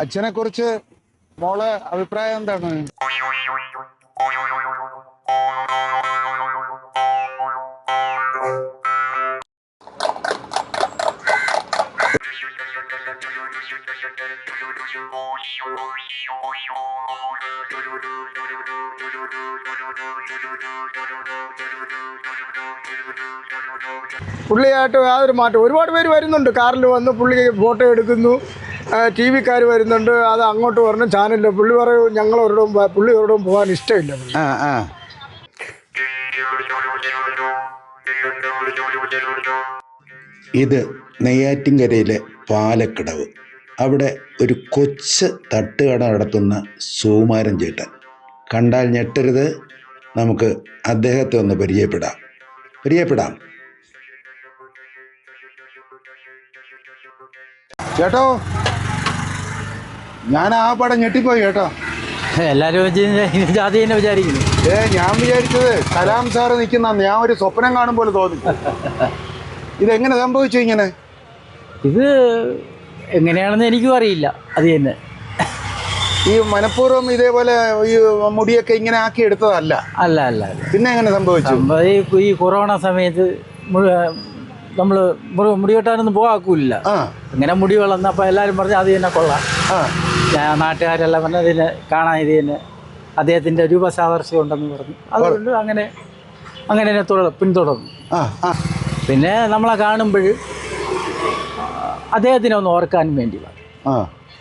അച്ഛനെ കുറിച്ച് മോളെ അഭിപ്രായം എന്താണ്? പുള്ളിയായിട്ട് യാതൊരു മാറ്റം ഒരുപാട് പേര് വരുന്നുണ്ട്. കാറിൽ വന്ന് പുള്ളി ഫോട്ടോ എടുക്കുന്നു. ടി വിക്കാർ വരുന്നുണ്ട്. അത് അങ്ങോട്ട് പറഞ്ഞു ചാനലിൽ പുള്ളി പറയും ഞങ്ങൾ പുള്ളി ഒരിടവും പോകാൻ ഇഷ്ടമില്ല ഇത് നെയ്യാറ്റിൻകരയിലെ പാലക്കടവ്. അവിടെ ഒരു കൊച്ച് തട്ടുകട നടത്തുന്ന സുകുമാരൻ ചേട്ടൻ. കണ്ടാൽ ഞെട്ടരുത്. നമുക്ക് അദ്ദേഹത്തെ ഒന്ന് പരിചയപ്പെടാം. പരിചയപ്പെടാം. ചേട്ടോ ഞാൻ ആ പടം ഞെട്ടിപ്പോയി കേട്ടോ. എല്ലാരും ജാതി തന്നെ വിചാരിക്കുന്നു. ഏ ഞാൻ വിചാരിച്ചത് കലാം സാറ് നിൽക്കുന്ന ഞാൻ ഒരു സ്വപ്നം കാണും പോലെ തോന്നി. ഇതെങ്ങനെ സംഭവിച്ചു ഇങ്ങനെ? ഇത് എങ്ങനെയാണെന്ന് എനിക്കും അറിയില്ല അത് തന്നെ. ഈ മനഃപൂർവം ഇതേപോലെ ഈ മുടിയൊക്കെ ഇങ്ങനെ ആക്കി എടുത്തതല്ല. അല്ല അല്ല പിന്നെ എങ്ങനെ സംഭവിച്ചു? സംഭവം ഈ- ഈ കൊറോണ സമയത്ത് നമ്മൾ മുടി വെട്ടാനൊന്നും പോകാക്കൂല ഇങ്ങനെ മുടി വളർന്നപ്പോൾ എല്ലാവരും പറഞ്ഞു അത് തന്നെ കൊള്ളാം. നാട്ടുകാരെല്ലാം പറഞ്ഞു അതിനെ കാണാൻ ഇത് തന്നെ അദ്ദേഹത്തിന്റെ രൂപസാദർശ്യം ഉണ്ടെന്ന് പറഞ്ഞു. അതുകൊണ്ട് അങ്ങനെ അങ്ങനെ തന്നെ തുടർ പിന്തുടർന്നു. പിന്നെ നമ്മളെ കാണുമ്പോൾ അദ്ദേഹത്തിനെ ഒന്ന് ഓർക്കാൻ വേണ്ടി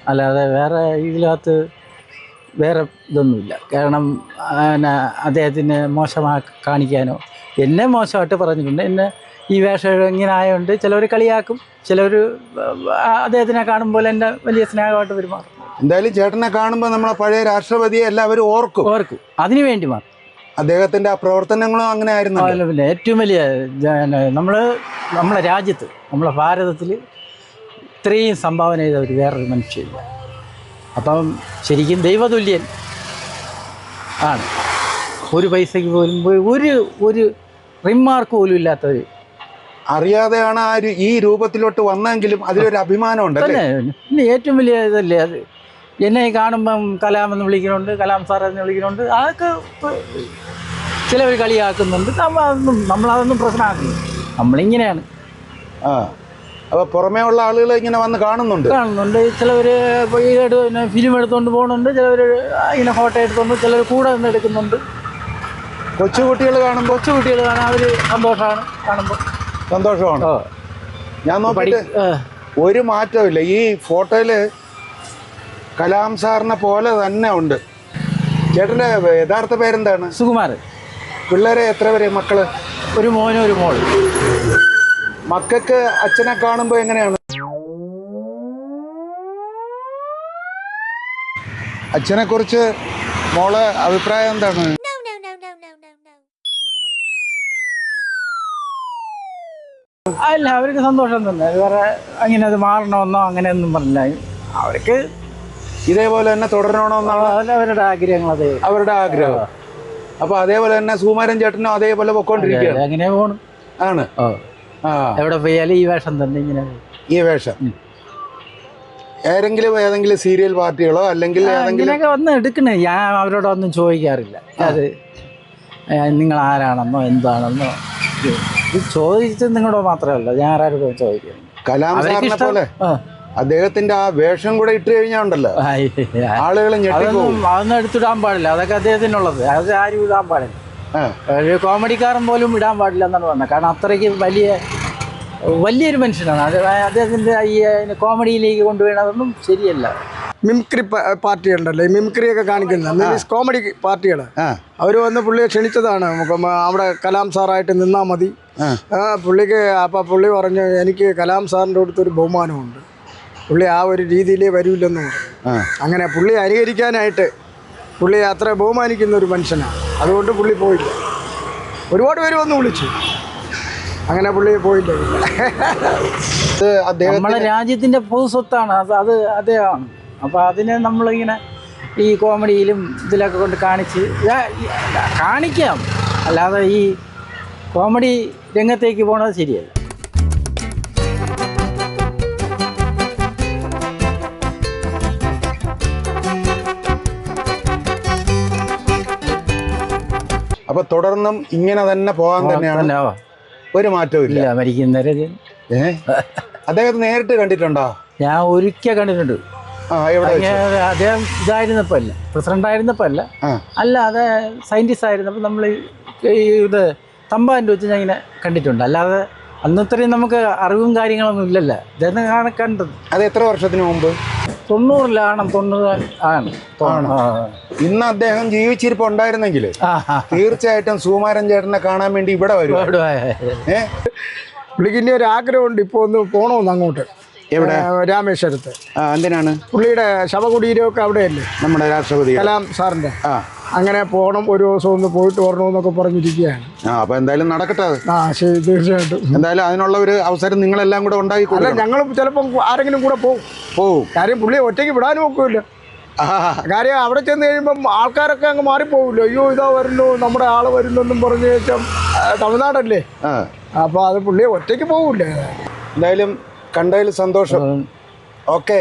അല്ലാതെ വേറെ ഇതിനകത്ത് വേറെ ഇതൊന്നുമില്ല. കാരണം പിന്നെ അദ്ദേഹത്തിന് മോശമായി കാണിക്കാനോ എന്നെ മോശമായിട്ട് പറഞ്ഞിട്ടുണ്ട്. എന്നെ ഈ വേഷം ഇങ്ങനെ ആയതുകൊണ്ട് ചിലവർ കളിയാക്കും ചിലവർ അദ്ദേഹത്തിനെ കാണുമ്പോൾ എന്റെ വലിയ സ്നേഹമായിട്ട് പെരുമാറും. എന്തായാലും ചേട്ടനെ കാണുമ്പോൾ നമ്മളെ പഴയ രാഷ്ട്രപതിയെ എല്ലാവരും ഓർക്കും. ഓർക്കും. അതിനു വേണ്ടി മാത്രം അദ്ദേഹത്തിന്റെ ആ പ്രവർത്തനങ്ങളും അങ്ങനെ ആയിരുന്നു പിന്നെ ഏറ്റവും വലിയ നമ്മൾ നമ്മളെ രാജ്യത്ത് നമ്മളെ ഭാരതത്തിൽ ഇത്രയും സംഭാവന ചെയ്ത ഒരു വേറൊരു മനുഷ്യരില്ല. അപ്പം ശരിക്കും ദൈവതുല്യൻ ആണ്. ഒരു പൈസയ്ക്ക് പോലും ഒരു ഒരു റിമാർക്ക് പോലും ഇല്ലാത്തൊരു അറിയാതെയാണ് ആ ഒരു- ഈ രൂപത്തിലോട്ട് വന്നെങ്കിലും അതിലൊരു അഭിമാനമുണ്ട് പിന്നെ ഏറ്റവും വലിയ ഇതല്ലേ അത്? എന്നെ കാണുമ്പം കലാമെന്ന് വിളിക്കുന്നുണ്ട് കലാം സാർ എന്ന് വിളിക്കുന്നുണ്ട്. അതൊക്കെ ചിലവർ കളിയാക്കുന്നുണ്ട്. നമ്മൾ അതൊന്നും നമ്മളതൊന്നും പ്രശ്നമാക്കുന്നു നമ്മളിങ്ങനെയാണ്. ആ. അപ്പോൾ പുറമേ ഉള്ള ആളുകൾ ഇങ്ങനെ വന്ന് കാണുന്നുണ്ട്. കാണുന്നുണ്ട്. ചിലവർ പിന്നെ ഫിലിം എടുത്തുകൊണ്ട് പോകുന്നുണ്ട് ചിലവർ ഇങ്ങനെ ഫോട്ടോ എടുത്തുകൊണ്ട് ചിലർ കൂടെ നിന്ന് എടുക്കുന്നുണ്ട്. കൊച്ചുകുട്ടികൾ കാണുമ്പോൾ കൊച്ചുകുട്ടികൾ കാണാൻ അവർ സന്തോഷമാണ് കാണുമ്പോൾ സന്തോഷമാണ്. ഞാൻ നോക്കിയിട്ട് ഒരു മാറ്റവും ഈ ഫോട്ടോയിൽ കലാം സാറിനെ പോലെ തന്നെ ഉണ്ട്. ചേട്ടന്റെ യഥാർത്ഥ പേരെന്താണ്? സുകുമാർ. പിള്ളേരെ എത്ര പേര്? മക്കൾ? ഒരു മോനും ഒരു മോൾ മക്കൾക്ക് അച്ഛനെ കാണുമ്പോൾ എങ്ങനെയാണ്? അച്ഛനെ കുറിച്ച് മോളെ അഭിപ്രായം എന്താണ്? അല്ല അവർക്ക് സന്തോഷം തന്നെ. വേറെ അങ്ങനെ അത് മാറണമെന്നോ അങ്ങനെയൊന്നും പറഞ്ഞില്ല. അവർക്ക് ഇതേപോലെ തന്നെ തുടരണമെന്നാണ് അതല്ല അവരുടെ ആഗ്രഹങ്ങൾ അതേ. അവരുടെ ആഗ്രഹം. അപ്പൊ അതേപോലെ തന്നെ സുകുമാരൻ ചേട്ടനും അതേപോലെ പൊക്കോണ്ടിരിക്കുകയാണ്. അങ്ങനെ പോകണം ആണ്. എവിടെ പോയാലും ഈ വേഷം തന്നെ ഇങ്ങനെ. ഈ വേഷം. ഏതെങ്കിലും ഏതെങ്കിലും സീരിയൽ പാർട്ടികളോ അല്ലെങ്കിൽ വന്ന് എടുക്കണേ. ഞാൻ അവരോടൊന്നും ചോദിക്കാറില്ല. അത് നിങ്ങൾ ആരാണെന്നോ എന്താണെന്നോ. ഇത് ചോദിച്ചത് നിങ്ങളോട് മാത്രമല്ല ഞാൻ ആരോടും ചോദിക്കുന്നു കലാം സാറിനെ പോലെ. അദ്ദേഹത്തിന്റെ ആ വേഷം കൂടെ ഇട്ട് കഴിഞ്ഞാൽ ഉണ്ടല്ലോ. ആളുകൾ അതൊന്നും അതൊന്നും എടുത്തിടാൻ പാടില്ല. അതൊക്കെ അദ്ദേഹത്തിനുള്ളത്. അത് ആരും ഇടാൻ പാടില്ല. ഒരു കോമഡിക്കാരൻ പോലും ഇടാൻ പാടില്ല എന്നാണ് പറഞ്ഞത്. കാരണം അത്രയ്ക്ക് വലിയ വലിയൊരു മനുഷ്യനാണ്. അത് അദ്ദേഹത്തിന്റെ ഈ കോമഡിയിലേക്ക് കൊണ്ടുപോകണതൊന്നും ശരിയല്ല. മിമിക്രി പ- പാർട്ടി ഉണ്ടല്ലോ ഈ മിമിക്രിയൊക്കെ കാണിക്കുന്ന മീൻസ് കോമഡി പാർട്ടികൾ അവർ വന്ന് പുള്ളിയെ ക്ഷണിച്ചതാണ്. അവിടെ കലാം സാറായിട്ട് നിന്നാൽ മതി. പുള്ളിക്ക് അപ്പം പുള്ളി പറഞ്ഞു എനിക്ക് കലാം സാറിന്റെ അടുത്തൊരു ബഹുമാനമുണ്ട്. പുള്ളി ആ ഒരു രീതിയിലേ വരില്ലെന്ന് അങ്ങനെ പുള്ളി അനുകരിക്കാനായിട്ട് പുള്ളി അത്ര ബഹുമാനിക്കുന്ന ഒരു മനുഷ്യനാണ് അതുകൊണ്ട് പുള്ളി പോയില്ല. ഒരുപാട് പേര് വന്ന് വിളിച്ചു. അങ്ങനെ പുള്ളി പോയില്ല. നമ്മുടെ രാജ്യത്തിന്റെ നമ്മളെ രാജ്യത്തിന്റെ പൊതുസ്വത്താണ് അത് അത് അദ്ദേഹമാണ്. അപ്പോൾ അതിനെ നമ്മളിങ്ങനെ ഈ കോമഡിയിലും ഇതിലൊക്കെ കൊണ്ട് കാണിച്ച് കാണിക്കാം. അല്ലാതെ ഈ കോമഡി രംഗത്തേക്ക് പോണത് ശരിയല്ല. അപ്പൊ തുടർന്നും ഇങ്ങനെ തന്നെ പോകാൻ തന്നെയാണ് ഒരു മാറ്റവും ഇല്ല. മരിക്കുന്നവരെ അദ്ദേഹത്തെ നേരിട്ട് കണ്ടിട്ടുണ്ടോ? ഞാൻ ഒരിക്കൽ കണ്ടിട്ടുണ്ട്. അദ്ദേഹം ഇതായിരുന്നപ്പോൾ അല്ല. പ്രസിഡന്റ് ആയിരുന്നപ്പോൾ അല്ല. അല്ലാതെ സയന്റിസ്റ്റ് ആയിരുന്നപ്പോൾ നമ്മൾ ഈ ഇത് തമ്പാന്റെ വെച്ച് ഞാൻ ഇങ്ങനെ കണ്ടിട്ടുണ്ട്. അല്ലാതെ അന്നത്രയും നമുക്ക് അറിവും കാര്യങ്ങളൊന്നും ഇല്ലല്ലോ. കാണ കണ്ടത്. അത് എത്ര വർഷത്തിന് മുമ്പ്? തൊണ്ണൂറിലാണ് തൊണ്ണൂറ് ആണ്. ഇന്ന് അദ്ദേഹം ജീവിച്ചിരിപ്പ് ഉണ്ടായിരുന്നെങ്കിൽ ആ, ആ. തീർച്ചയായിട്ടും സുകുമാരൻ ചേട്ടനെ കാണാൻ വേണ്ടി ഇവിടെ വരും. ഇവിടെ പുള്ളിക്ക് ഇനി ഒരു ആഗ്രഹമുണ്ട് ഇപ്പോൾ ഒന്ന് പോണോന്ന് അങ്ങോട്ട്. എവിടെ? രാമേശ്വരത്ത്. എന്തിനാണ്? പുള്ളിയുടെ ശവകുടീരമൊക്കെ അവിടെയല്ലേ? നമ്മുടെ രാഷ്ട്രപതി. കലാം സാറിന്റെ. ആ. അങ്ങനെ പോകണം ഒരു ദിവസം ഒന്ന് പോയിട്ട് വരണമെന്നൊക്കെ പറഞ്ഞിരിക്കുകയാണ്. ആ അപ്പൊ എന്തായാലും നടക്കട്ടെ ആ ശരി തീർച്ചയായിട്ടും. എന്തായാലും അതിനുള്ള ഒരു അവസരം നിങ്ങളെല്ലാം കൂടെ ഉണ്ടാക്കി അല്ല കൊടുക്കണം. ഞങ്ങൾ ചിലപ്പോൾ ആരെങ്കിലും കൂടെ പോകും പോകും കാര്യം പുള്ളിയെ ഒറ്റയ്ക്ക് വിടാനും ഒക്കില്ല. കാര്യം അവിടെ ചെന്ന് കഴിയുമ്പം ആൾക്കാരൊക്കെ അങ്ങ് മാറിപ്പോകില്ലോ അയ്യോ ഇതാ വരുന്നു നമ്മുടെ ആൾ വരുന്നെന്നും പറഞ്ഞു വെച്ചാൽ തമിഴ്നാടല്ലേ? അപ്പൊ അത് പുള്ളിയെ ഒറ്റയ്ക്ക് പോകില്ല എന്തായാലും കണ്ടതിൽ സന്തോഷം. ഓക്കെ